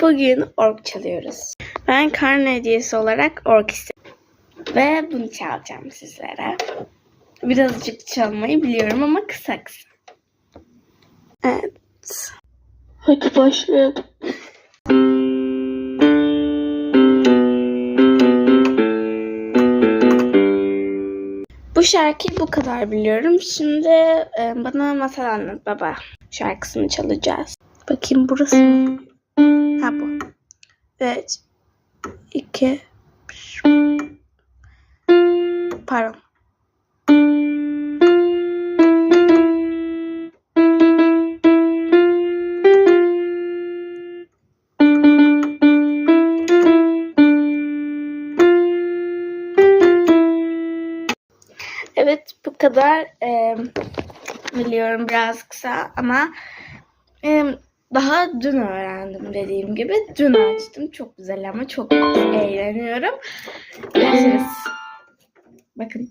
Bugün org çalıyoruz. Ben karne hediyesi olarak org. Ve bunu çalacağım sizlere. Birazcık çalmayı biliyorum ama kısa kısa. Evet. Hadi başlayalım. Bu şarkıyı bu kadar biliyorum. Şimdi e, bana masal anlat baba. Şarkısını çalacağız. Bakayım burası mı? Evet. İki. bir. Pardon. Evet bu kadar e, biliyorum biraz kısa ama e, daha dün öğrendim dediğim gibi. Dün açtım. Çok güzel ama çok eğleniyorum. Görüşürüz. Bakın.